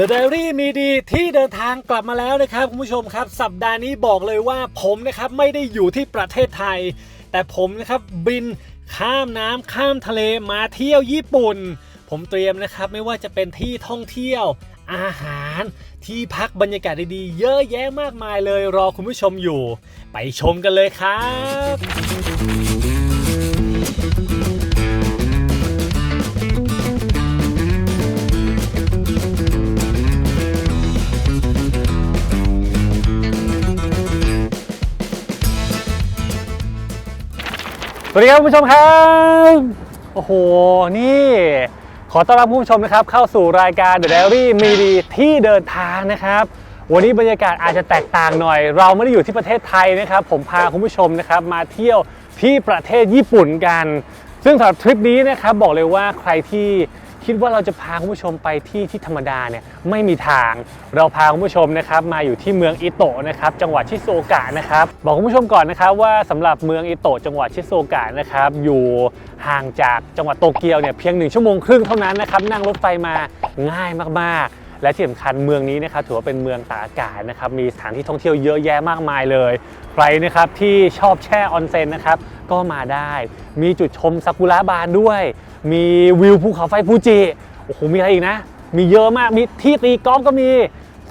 The Diary มีดีที่เดินทางกลับมาแล้วนะครับคุณผู้ชมครับ สัปดาห์นี้บอกเลยว่าผมนะครับไม่ได้อยู่ที่ประเทศไทย แต่ผมนะครับบินข้ามน้ำข้ามทะเลมาเที่ยวญี่ปุ่น ผมเตรียมนะครับไม่ว่าจะเป็นที่ท่องเที่ยว อาหารที่พักบรรยากาศดีๆ เยอะแยะมากมายเลยรอคุณผู้ชมอยู่ ไปชมกันเลยครับ สวัสดีครับคุณผู้ชมครับ โอ้โห นี่ ขอต้อนรับคุณผู้ชมนะครับ เข้าสู่รายการ The Diary มีดีที่เดินทางนะครับ วันนี้บรรยากาศอาจจะแตกต่างหน่อย เราไม่ได้อยู่ที่ประเทศไทยนะครับ ผมพาคุณผู้ชมนะครับ มาเที่ยวที่ประเทศญี่ปุ่นกัน ซึ่งสำหรับทริปนี้นะครับบอกเลยว่าใครที่ คิดว่าเราจะพาคุณผู้ชมไปที่ที่ธรรมดาเนี่ยไม่มีทาง เราพาคุณผู้ชมนะครับมาอยู่ที่เมืองอิโตะนะครับจังหวัดชิโซกะนะครับบอกคุณผู้ชมก่อนนะครับว่าสำหรับเมืองอิโตะจังหวัดชิโซกะนะครับอยู่ห่างจากจังหวัดโตเกียวเนี่ยเพียงหนึ่งชั่วโมงครึ่งเท่านั้นนะครับนั่งรถไฟมาง่ายมากๆ และที่สำคัญเมืองนี้นะครับถือว่าเป็นเมืองตากอากาศนะครับมีสถานที่ท่องเที่ยวเยอะแยะมากมายเลย ใครนะครับที่ชอบแช่ออนเซ็นนะครับก็มาได้ มีจุดชมซากุระบานด้วย มีวิวภูเขาไฟฟูจิโอ้โหมีอะไรอีกนะ มีเยอะมากมีที่ตีกอล์ฟก็มี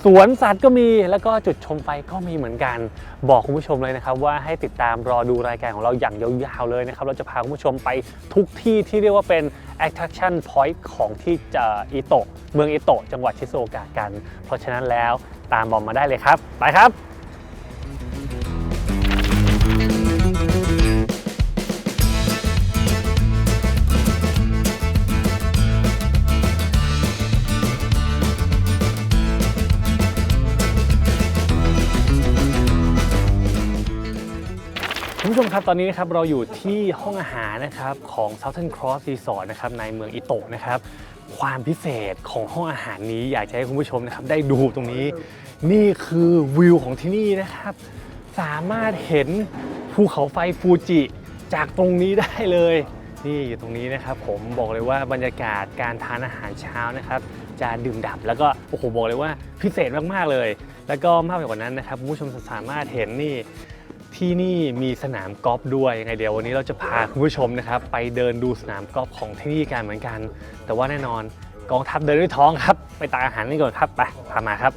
สวนสัตว์ก็มีแล้วก็จุดชมไฟก็มีเหมือนกัน บอกคุณผู้ชมเลยนะครับ ว่าให้ติดตามรอดูรายการของเราอย่างยาวๆเลยนะครับ เราจะพาคุณผู้ชมไปทุกที่ที่เรียกว่าเป็น attraction point ของที่จะอิโตะเมืองอิโตะจังหวัดชิโซกะกัน เพราะฉะนั้นแล้วตามบอมมาได้เลยครับ ไปครับ ผู้ชมครับตอนนี้นะครับเราอยู่ที่ห้องอาหารนะครับของ Southern Cross Resort นะครับในเมืองอิโตะนะครับความพิเศษของห้องอาหารนี้อยากจะให้คุณผู้ชมนะครับได้ดูตรงนี้ นี่คือวิวของที่นี่นะครับ สามารถเห็นภูเขาไฟฟูจิจากตรงนี้ได้เลย นี่อยู่ตรงนี้นะครับ ผมบอกเลยว่าบรรยากาศการทานอาหารเช้านะครับ จะดื่มด่ำแล้วก็โอ้โหบอกเลยว่าพิเศษมากๆเลย แล้วก็มากไปกว่านั้นนะครับคุณผู้ชมสามารถเห็นนี่ ที่นี่มีสนามกอล์ฟด้วยยังไงเดี๋ยววันนี้เราจะพาคุณผู้ชมนะครับ ไปเดินดูสนามกอล์ฟของที่นี่กันเหมือนกัน แต่ว่าแน่นอนกองทัพเดินด้วยท้องครับ ไปตากอาหารนี่ก่อนครับไปพามาครับ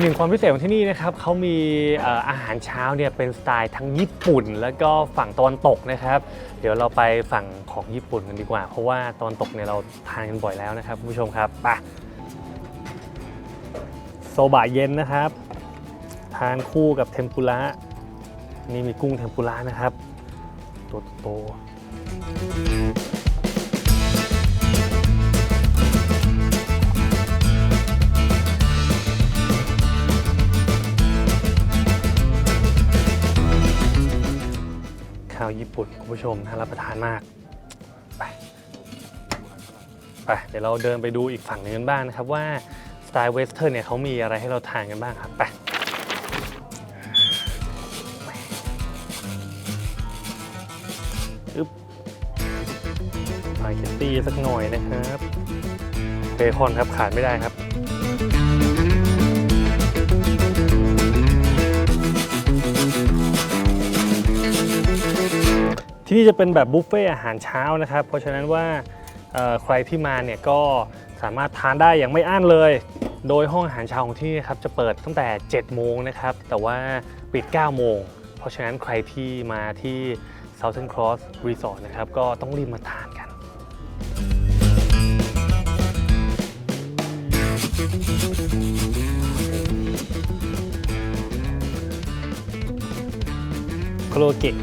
หนึ่งความพิเศษของที่นี่นะครับเขามีเอ่ออาหารเช้าเนี่ยเป็นสไตล์ทั้งญี่ปุ่น แล้วก็ฝั่งตะวันตกนะครับ เดี๋ยวเราไปฝั่งของญี่ปุ่นกันดีกว่า เพราะว่าตะวันตกเนี่ยเราทานกันบ่อยแล้วนะครับคุณผู้ชมครับไปโซบะเย็นนะครับ ทานคู่กับเทมปุระ นี่มีกุ้งเทมปุระนะครับ ตัวโตข้าวญี่ปุ่นคุณผู้ชมน่ารับประทานมาก ไป ไป เดี๋ยวเราเดินไปดูอีกฝั่งหนึ่งกันบ้างนะครับว่า สไตล์เวสเทิร์นเนี่ยเขามีอะไรให้เราทานกันบ้างครับ ไป สปาเกตตี้สักหน่อยนะครับเบคอนครับขาดไม่ได้ครับที่นี่จะเป็นแบบบุฟเฟ่อาหารเช้านะครับ เพราะฉะนั้นว่าใครที่มาเนี่ยก็สามารถทานได้อย่างไม่อั้นเลย โดยห้องอาหารเช้าของที่นี่นะครับจะเปิดตั้งแต่ 7 โมงนะครับ แต่ว่าปิด 9 โมง เพราะฉะนั้นใครที่มาที่ Southern Cross Resort นะครับก็ต้องรีบมาทาน โลกิก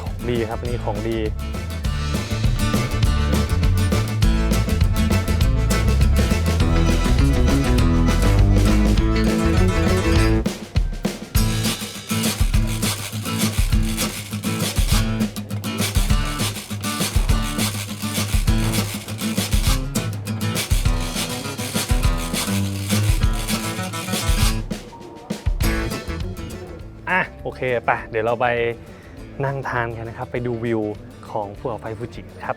ของดีครับนี่ของดี ไปเดี๋ยวเราไปนั่งทานกันนะครับ ไปดูวิวของภูเขาไฟฟูจิครับ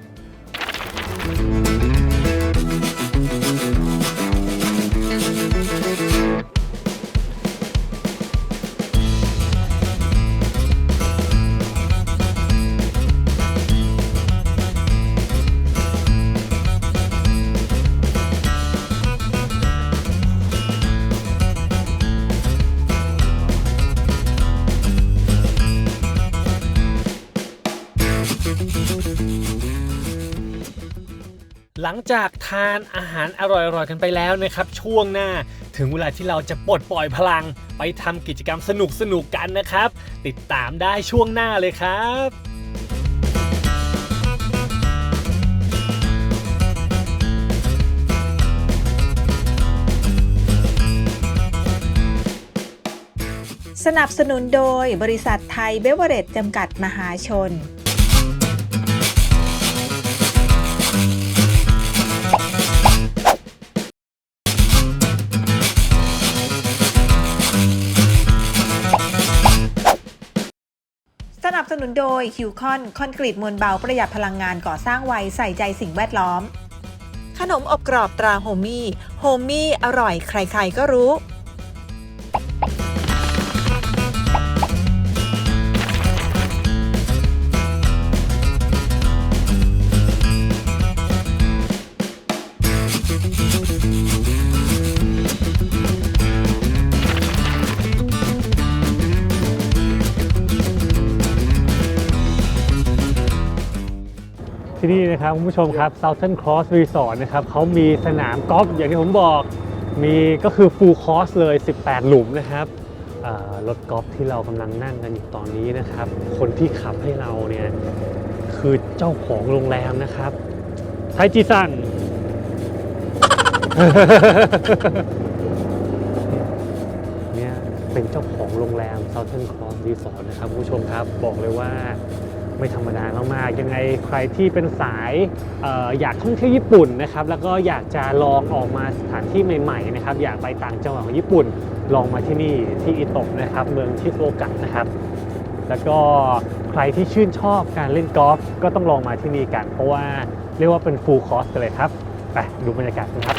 หลังจากทานอาหารอร่อยๆกันไปแล้วนะครับ ช่วงหน้าถึงเวลาที่เราจะปลดปล่อยพลัง ไปทำกิจกรรมสนุกๆกันนะครับ ติดตามได้ช่วงหน้าเลยครับสนับสนุนโดยบริษัทไทยเบเวอเรจจำกัดมหาชน นุนโดยคิวคอนคอนกรีตมวลเบาประหยัดพลังงานก่อสร้างไวใส่ใจสิ่งแวดล้อม ขนมอบกรอบตราโฮมี่โฮมี่อร่อยใครๆก็รู้ ที่นี่นะครับคุณผู้ชมครับ Southern Cross Resort นะครับเขามีสนามกอล์ฟอย่างที่ผมบอกมีก็คือ full course เลย 18 หลุมนะครับรถกอล์ฟที่เรากำลังนั่งกันอยู่ตอนนี้นะครับ คนที่ขับให้เราเนี่ยคือเจ้าของโรงแรมนะครับ ไทจิซันเนี่ยเป็นเจ้าของโรงแรม Southern Cross Resort นะครับคุณผู้ชมครับบอกเลยว่า ไม่ธรรมดามากๆยังไงใครที่เป็นสายอออยากท่องเที่ยวญี่ปุ่นนะครับแล้วก็อยากจะลองออกมาสถานที่ใหม่ๆนะครับอยากไปต่างจังหวัดของญี่ปุ่น ลองมาที่นี่ที่อิโตะนะครับเมืองชิโอกะนะครับ แล้วก็ใครที่ชื่นชอบการเล่นกอล์ฟก็ต้องลองมาที่นี่กัน เพราะว่าเรียกว่าเป็น full course กันเลยครับไปดูบรรยากาศกันครับ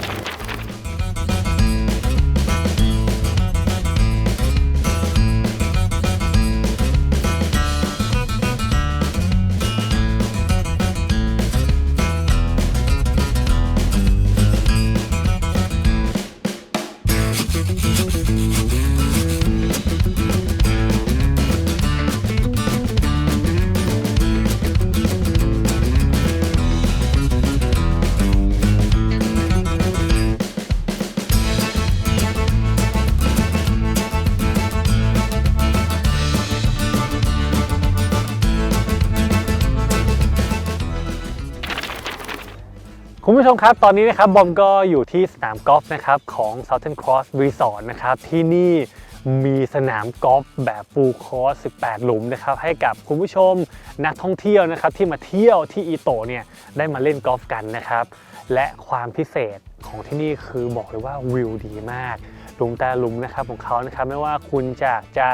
ผู้ชมครับ ตอนนี้นะครับบอมก็อยู่ที่สนามกอล์ฟนะครับของ Southern Cross Resort นะครับที่นี่มีสนามกอล์ฟแบบ full course 18 หลุมนะครับให้กับคุณผู้ชมนักท่องเที่ยวนะครับที่มาเที่ยวที่อิโตเนี่ยได้มาเล่นกอล์ฟกันนะครับ และความพิเศษของที่นี่คือบอกเลยว่าวิวดีมาก หลุมแต่หลุมนะครับของเขานะครับไม่ว่าคุณจะจะ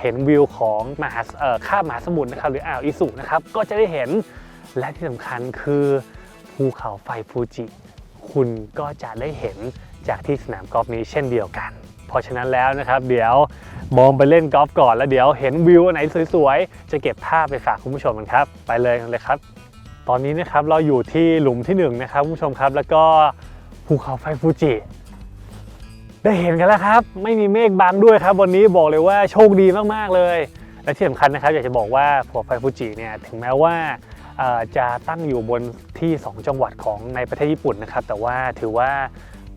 เห็นวิวของมหาข้ามมหาสมุทรนะครับหรืออ่าวอิสุนะครับก็จะได้เห็นและที่สำคัญคือ ภูเขาไฟฟูจิ คุณก็จะได้เห็นจากที่สนามกอล์ฟนี้เช่นเดียวกัน เพราะฉะนั้นแล้วนะครับ เดี๋ยวมองไปเล่นกอล์ฟก่อนแล้วเดี๋ยวเห็นวิวอันไหนสวยๆ จะเก็บภาพไปฝากคุณผู้ชมกันครับ ไปเลยกันเลยครับ ตอนนี้นะครับเราอยู่ที่หลุมที่หนึ่งนะครับคุณผู้ชมครับ แล้วก็ภูเขาไฟฟูจิได้เห็นกันแล้วครับ ไม่มีเมฆบังด้วยครับ วันนี้บอกเลยว่าโชคดีมากๆเลย และที่สำคัญนะครับ อยากจะบอกว่าภูเขาไฟฟูจิเนี่ยถึงแม้ว่า จะตั้งอยู่บนที่ 2 จังหวัดของในประเทศญี่ปุ่นนะครับ แต่ว่าถือว่า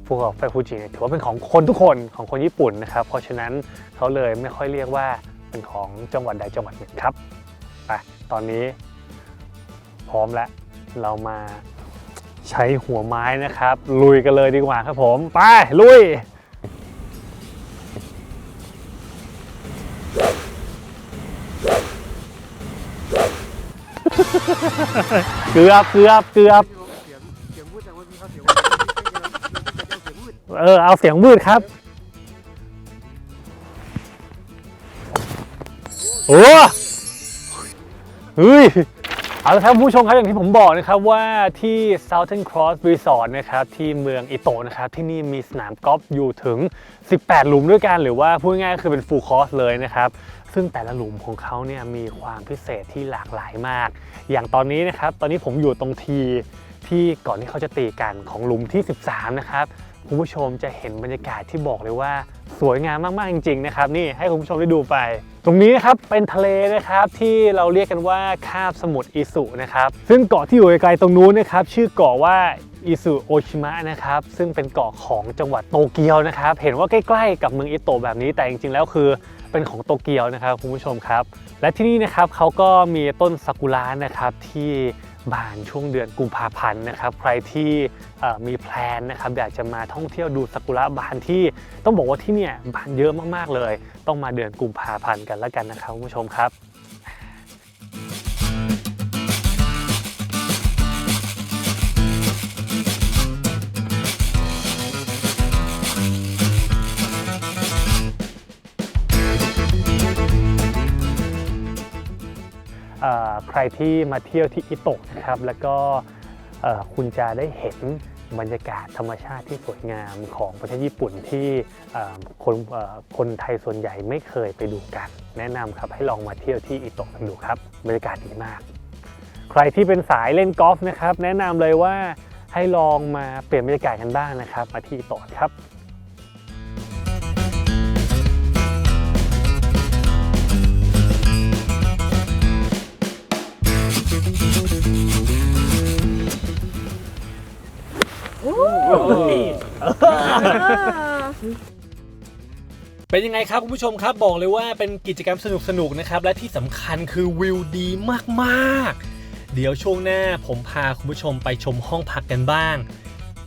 ภูเขาไฟฟูจิเนี่ยถือว่าเป็นของคนทุกคนของคนญี่ปุ่นนะครับ เพราะฉะนั้นเขาเลยไม่ค่อยเรียกว่าเป็นของจังหวัดใดจังหวัดหนึ่งครับไปตอนนี้ พร้อมแล้วเรามาใช้หัวไม้นะครับ ลุยกันเลยดีกว่าครับผม ไปลุย เกือบเกือบเกือบเออเอาเสียงวืดครับ โอ้เฮ้ยเอาละครับผู้ชมครับอย่างที่ผมบอกนะครับว่าที่ Southern Cross Resort นะครับที่เมืองอิโตะนะครับที่นี่มีสนามกอล์ฟอยู่ถึง 18 หลุมด้วยกัน หรือว่าพูดง่ายๆคือเป็น full course เลยนะครับ ซึ่งแต่ละหลุมของเขาเนี่ยมีความพิเศษที่หลากหลายมาก อย่างตอนนี้นะครับ ตอนนี้ผมอยู่ตรงทีที่ก่อนที่เขาจะตีกันของหลุมที่ 13 นะครับคุณผู้ชมจะเห็นบรรยากาศที่บอกเลยว่าสวยงามมากๆจริง ๆ นะครับ นี่ให้คุณผู้ชมได้ดูไป ตรงนี้นะครับเป็นทะเลนะครับที่เราเรียกกันว่าคาบสมุทรอิสุนะครับซึ่งเกาะที่อยู่ไกลๆตรงนู้นนะครับชื่อเกาะว่าอิสุโอชิมะนะครับซึ่งเป็นเกาะของจังหวัดโตเกียวนะครับ เห็นว่าใกล้ๆกับเมืองอิโตะแบบนี้แต่จริงๆแล้วคือ เป็นของโตเกียวนะครับคุณผู้ชมครับ และที่นี่นะครับเขาก็มีต้นซากุระนะครับที่บานช่วงเดือนกุมภาพันธ์นะครับ ใครที่มีแพลนนะครับอยากจะมาท่องเที่ยวดูซากุระบานที่ต้องบอกว่าที่เนี่ยบานเยอะมากๆเลย ต้องมาเดือนกุมภาพันธ์กันแล้วกันนะครับคุณผู้ชมครับ รที่มาเที่ยวที่อิโตะนะครับ แล้วก็คุณจะได้เห็นบรรยากาศธรรมชาติที่สวยงามของประเทศญี่ปุ่นที่คนคนไทยส่วนใหญ่ไม่เคยไปดูกัน แนะนำครับให้ลองมาเที่ยวที่อิโตะกันดูครับ บรรยากาศดีมาก ใครที่เป็นสายเล่นกอล์ฟนะครับ แนะนำเลยว่าให้ลองมาเปลี่ยนบรรยากาศกันบ้างนะครับ มาที่อิโตะครับ เป็นยังไงครับคุณผู้ชมครับบอกเลยว่าเป็นกิจกรรมสนุกๆนะครับ และที่สำคัญคือวิวดีมากๆ เดี๋ยวช่วงหน้าผมพาคุณผู้ชมไปชมห้องพักกันบ้าง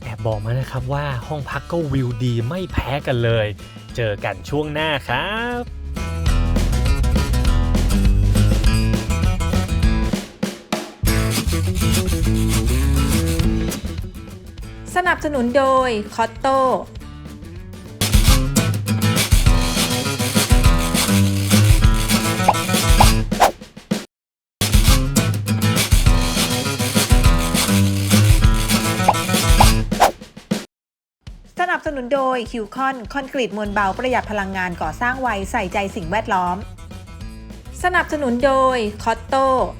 แอบบอกมานะครับว่าห้องพักก็วิวดีไม่แพ้กันเลย เจอกันช่วงหน้าครับ นับสนุนโดยคอตโตสนับสนุนโดยคิวคอนคอนกรีตมวลเบาประหยัดพลังงานก่อสร้างไวใส่ใจสิ่งแวดล้อม สนับสนุนโดยคอตโตค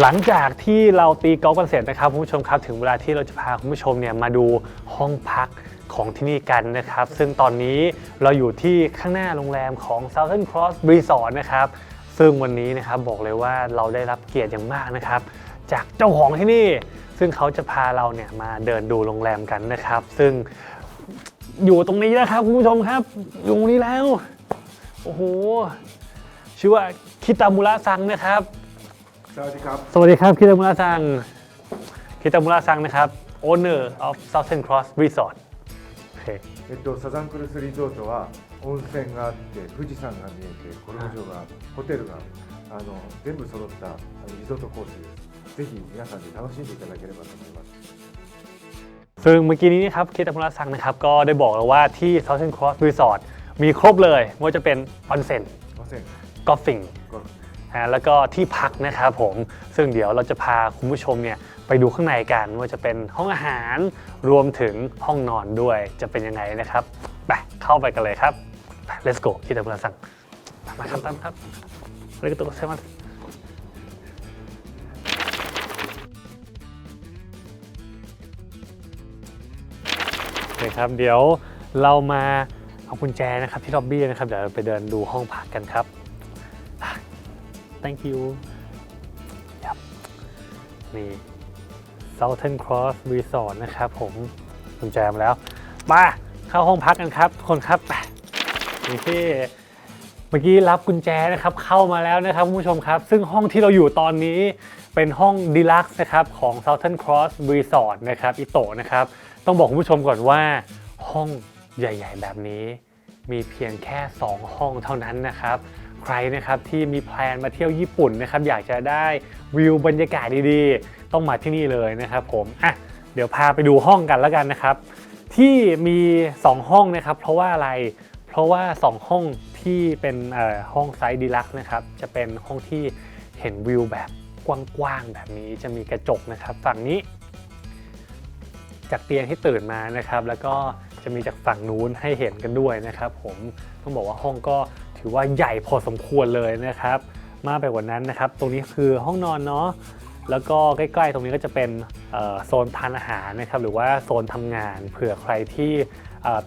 หลังจากที่เราตีกอล์ฟกันเสร็จนะครับคุณผู้ชมครับถึงเวลาที่เราจะพาคุณผู้ชมเนี่ยมาดูห้องพักของที่นี่กันนะครับ ซึ่งตอนนี้เราอยู่ที่ข้างหน้าโรงแรมของ Southern Cross Resort นะครับซึ่งวันนี้นะครับบอกเลยว่าเราได้รับเกียรติอย่างมากนะครับ จากเจ้าของที่นี่ ซึ่งเขาจะพาเราเนี่ยมาเดินดูโรงแรมกันนะครับ ซึ่งอยู่ตรงนี้นะครับคุณผู้ชมครับอยู่ตรงนี้แล้วโอ้โหชื่อว่าคิตามุระซังนะครับ สวัสดีครับ สวัสดีครับ คิตามุระซัง คิตามุระซังนะครับ owner of Southern Cross Resort โอเคえっと、サザンクルスリゾートは温泉があって富士山が見えてゴルフ場があってホテルがあの全部揃ったあのリゾートコースですぜひ皆さんで楽しんでいただければと思いますซึ่งเมื่อกี้นี้นะครับ คิตามุระซังนะครับ ก็ได้บอกแล้วว่าที่ Southern Cross Resort มีครบเลยไม่ว่าจะเป็นออนเซ็น温泉กอล์ฟฟิงゴルフะแล้วก็ที่พักนะครับผมซึ่งเดี๋ยวเราจะพาคุณผู้ชมเนี่ยไปดูข้างในกันว่าจะเป็นห้องอาหารรวมถึงห้องนอนด้วยจะเป็นยังไงนะครับไปเข้าไปกันเลยครับ let's go ที่ตะเพื่อนสั่งมาครับตามครับอะไรก็ตัวใช่ไหมครับเดี๋ยวเรามาเอากุญแจนะครับที่ล็อบบี้นะครับเดี๋ยวเราไปเดินดูห้องพักกันครับ thank you นี่ Southern Cross Resort นะครับผมกุญแจมแล้ว มาเข้าห้องพักกันครับ คนครับนี่ที่เมื่อกี้รับกุญแจนะครับเข้ามาแล้วนะครับคุณผู้ชมครับ ซึ่งห้องที่เราอยู่ตอนนี้เป็นห้องดีลักซ์นะครับของ Southern Cross Resort นะครับอิโตะนะครับ ต้องบอกคุณผู้ชมก่อนว่าห้องใหญ่ ๆ แบบนี้ มีเพียงแค่ 2 ห้องเท่านั้นนะครับ ใครนะครับที่มีแพลนมาเที่ยวญี่ปุ่นนะครับอยากจะได้วิวบรรยากาศดีๆ ต้องมาที่นี่เลยนะครับผมอะเดี๋ยวพาไปดูห้องกันแล้วกันนะครับ ที่มี 2 ห้องนะครับ เพราะว่าอะไรเพราะว่า 2 ห้องที่เป็นห้องไซส์ดีลักนะครับจะเป็นห้องที่เห็นวิวแบบกว้างๆแบบนี้จะมีกระจกนะครับฝั่งนี้ จากเตียงที่ตื่นมานะครับ แล้วก็จะมีจากฝั่งนู้นให้เห็นกันด้วยนะครับ ผมต้องบอกว่าห้องก็ ถือว่าใหญ่พอสมควรเลยนะครับ มากไปกว่านั้นนะครับ ตรงนี้คือห้องนอนเนาะแล้วก็ใกล้ๆ ตรงนี้ก็จะเป็นโซนทานอาหารนะครับ หรือว่าโซนทำงานเผื่อใครที่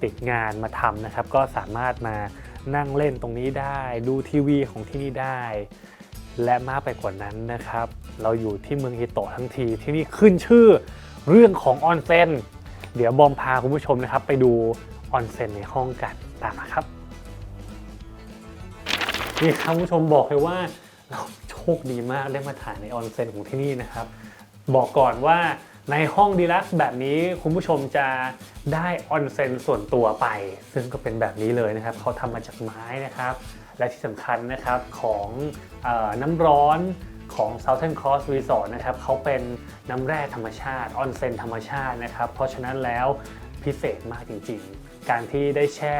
ติดงานมาทำนะครับ ก็สามารถมานั่งเล่นตรงนี้ได้ ดูทีวีของที่นี่ได้ และมากไปกว่านั้นนะครับ เราอยู่ที่เมืองฮิโตะทั้งทีที่นี่ขึ้นชื่อเรื่องของออนเซ็นเดี๋ยวบอมพาคุณผู้ชมนะครับ ไปดูออนเซ็นในห้องกันตามมาครับ นี่ครับผู้ชมบอกเลยว่าเราโชคดีมากได้มาถ่ายในออนเซ็นของที่นี่นะครับ บอกก่อนว่าในห้องดีลักซ์แบบนี้คุณผู้ชมจะได้ออนเซ็นส่วนตัวไป ซึ่งก็เป็นแบบนี้เลยนะครับเขาทำมาจากไม้นะครับ และที่สำคัญนะครับของออน้ำร้อนของ Southern Cross Resort นะครับเขาเป็นน้ำแร่ธรรมชาติออนเซ็นธรรมชาตินะครับ เพราะฉะนั้นแล้วพิเศษมากจริงๆ การที่ได้แช่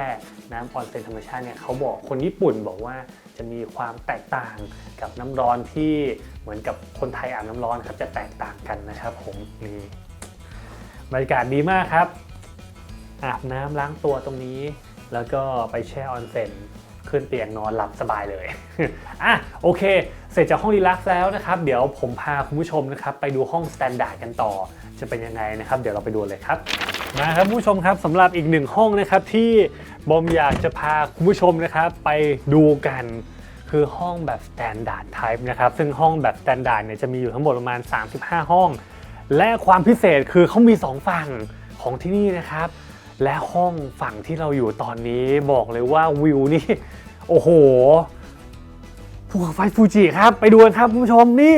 น้ำออนเซ็นธรรมชาติเนี่ยเขาบอกคนญี่ปุ่นบอกว่า จะมีความแตกต่างกับน้ำร้อนที่เหมือนกับคนไทยอาบน้ำร้อนครับจะแตกต่างกันนะครับ ผมนี่บรรยากาศดีมากครับ อาบน้ำล้างตัวตรงนี้ แล้วก็ไปแช่ออนเซ็นขึ้นเตียงนอนหลับสบายเลย อะโอเค เสร็จจากห้องรีแลกซ์แล้วนะครับ เดี๋ยวผมพาคุณผู้ชมนะครับไปดูห้องสแตนดาร์ดกันต่อ จะเป็นยังไงนะครับ เดี๋ยวเราไปดูเลยครับ มาครับคุณผู้ชมครับสำหรับอีกหนึ่งห้องนะครับที่ บอมอยากจะพาคุณผู้ชมนะครับไปดูกันคือห้องแบบ Standard Type นะครับ ซึ่งห้องแบบ Standard เนี่ยจะมีอยู่ทั้งหมดประมาณ 35 ห้อง และความพิเศษคือเขามี 2 ฝั่งของที่นี่นะครับ และห้องฝั่งที่เราอยู่ตอนนี้บอกเลยว่าวิวนี่ โอ้โหภูเขาไฟฟูจิครับ ไปดูกันครับคุณผู้ชมนี่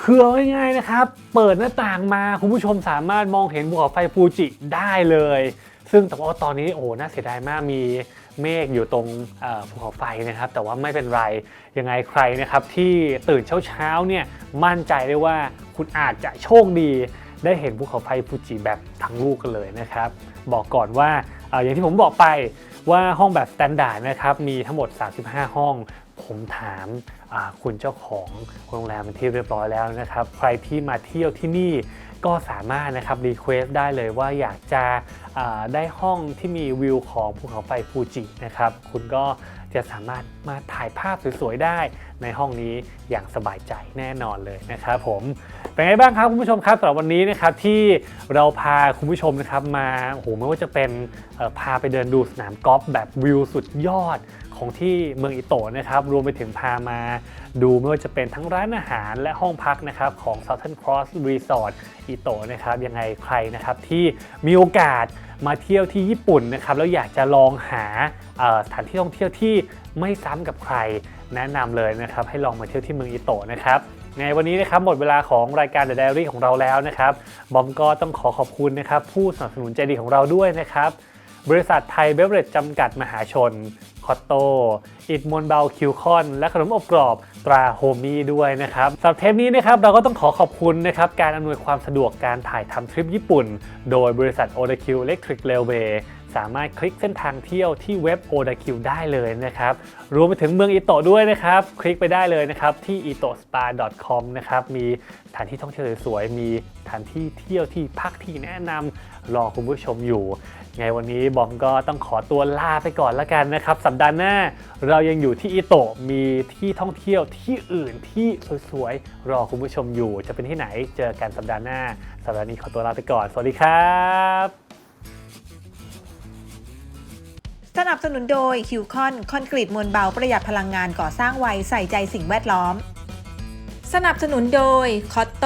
คือเอาง่ายๆนะครับ เปิดหน้าต่างมาคุณผู้ชมสามารถมองเห็นภูเขาไฟฟูจิได้เลย ซึ่งแต่ว่าตอนนี้โอ้โหน่าเสียดายมากมีเมฆอยู่ตรงภูเขาไฟนะครับ แต่ว่าไม่เป็นไรยังไงใครนะครับที่ตื่นเช้าๆเนี่ยมั่นใจได้ว่าคุณอาจจะโชคดีได้เห็นภูเขาไฟฟูจิแบบทั้งลูกกันเลยนะครับ บอกก่อนว่าออย่างที่ผมบอกไปว่าห้องแบบสแตนดาร์ดนะครับมีทั้งหมด 35 ห้อง ผมถามคุณเจ้าของโรงแรมเป็นที่เรียบร้อยแล้วนะครับ ใครที่มาเที่ยวที่นี่ ก็สามารถนะครับรีเควสได้เลยว่าอยากจะได้ห้องที่มีวิวของภูเขาไฟฟูจินะครับ คุณก็จะสามารถมาถ่ายภาพสวยๆได้ในห้องนี้อย่างสบายใจแน่นอนเลยนะครับผมเป็นไงบ้างครับคุณผู้ชมครับสำหรับวันนี้นะครับที่เราพาคุณผู้ชมนะครับมาโอ้โหไม่ว่าจะเป็นพาไปเดินดูสนามกอล์ฟแบบวิวสุดยอด ของที่เมืองอิโตะนะครับ รวมไปถึงพามาดูไม่ว่าจะเป็นทั้งร้านอาหารและห้องพักนะครับของ Southern Cross Resort อิโตะนะครับยังไงใครนะครับที่มีโอกาสมาเที่ยวที่ญี่ปุ่นนะครับแล้วอยากจะลองหาสถานที่ท่องเที่ยวที่ไม่ซ้ำกับใคร แนะนำเลยนะครับให้ลองมาเที่ยวที่เมืองอิโตะนะครับในวันนี้นะครับหมดเวลาของรายการ The Diary ของเราแล้วนะครับบอมก็ต้องขอขอบคุณนะครับผู้สนับสนุนใจดีของเราด้วยนะครับบริษัทไทยเบเวอเรจจำกัดมหาชน คอตโต อิดมวนเบาคิวคอน และขนมอบกรอบตราโฮมี่ด้วยนะครับสำหรับเทปนี้นะครับเราก็ต้องขอขอบคุณนะครับการอำนวยความสะดวกการถ่ายทำทริปญี่ปุ่น โดยบริษัท o d a q Electric Railway สามารถคลิกเส้นทางเที่ยวที่เว็บ o d a q ได้เลยนะครับ รวมไปถึงเมืองอิโตะด้วยนะครับ คลิกไปได้เลยนะครับ ที่ itospa.com นะครับ มีสถานที่ท่องเที่ยวสวยๆมีสถานที่เที่ยวที่พักที่แนะนำรอคุณผู้ชมอยู่ ไงวันนี้บอมก็ต้องขอตัวลาไปก่อนละกันนะครับ สัปดาห์หน้าเรายังอยู่ที่อิโตะมีที่ท่องเที่ยวที่อื่นที่สวยๆรอคุณผู้ชมอยู่ จะเป็นที่ไหนเจอกันสัปดาห์หน้า สัปดาห์นี้ขอตัวลาไปก่อน สวัสดีครับ สนับสนุนโดยคิวคอนคอนกรีตมวลเบาประหยัดพลังงานก่อสร้างไวใส่ใจสิ่งแวดล้อม สนับสนุนโดยคอตโต